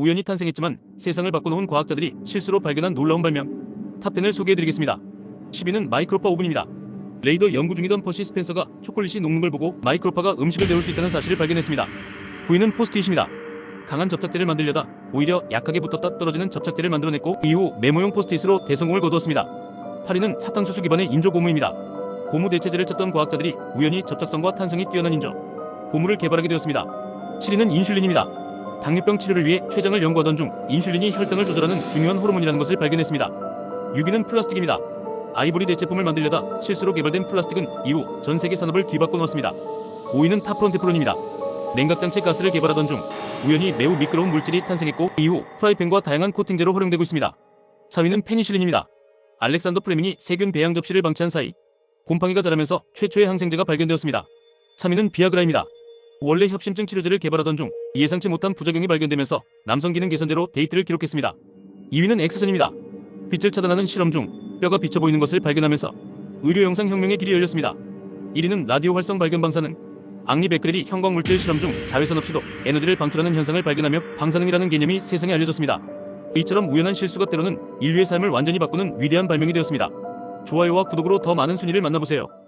우연히 탄생했지만 세상을 바꿔놓은 과학자들이 실수로 발견한 놀라운 발명 탑10을 소개해드리겠습니다. 10위는 마이크로파 오븐입니다. 레이더 연구 중이던 퍼시 스펜서가 초콜릿이 녹는 걸 보고 마이크로파가 음식을 데울 수 있다는 사실을 발견했습니다. 9위는 포스트잇입니다. 강한 접착제를 만들려다 오히려 약하게 붙었다 떨어지는 접착제를 만들어냈고 이후 메모용 포스트잇으로 대성공을 거두었습니다. 8위는 사탕수수 기반의 인조 고무입니다. 고무 대체제를 찾던 과학자들이 우연히 접착성과 탄성이 뛰어난 인조 고무를 개발하게 되었습니다. 7위는 인슐린입니다. 당뇨병 치료를 위해 췌장을 연구하던 중 인슐린이 혈당을 조절하는 중요한 호르몬이라는 것을 발견했습니다. 6위는 플라스틱입니다. 아이보리 대체품을 만들려다 실수로 개발된 플라스틱은 이후 전 세계 산업을 뒤바꿔 놓았습니다. 5위는 타프론 테프론입니다. 냉각장치 가스를 개발하던 중 우연히 매우 미끄러운 물질이 탄생했고 이후 프라이팬과 다양한 코팅제로 활용되고 있습니다. 4위는 페니실린입니다. 알렉산더 플레밍이 세균 배양 접시를 방치한 사이 곰팡이가 자라면서 최초의 항생제가 발견되었습니다. 3위는 비아그라입니다. 원래 협심증 치료제를 개발하던 중 예상치 못한 부작용이 발견되면서 남성 기능 개선제로 데이트를 기록했습니다. 2위는 엑스선입니다. 빛을 차단하는 실험 중 뼈가 비쳐 보이는 것을 발견하면서 의료 영상 혁명의 길이 열렸습니다. 1위는 라디오 활성 발견 방사능. 앙리 베크렐이 형광 물질 실험 중 자외선 없이도 에너지를 방출하는 현상을 발견하며 방사능이라는 개념이 세상에 알려졌습니다. 이처럼 우연한 실수가 때로는 인류의 삶을 완전히 바꾸는 위대한 발명이 되었습니다. 좋아요와 구독으로 더 많은 순위를 만나보세요.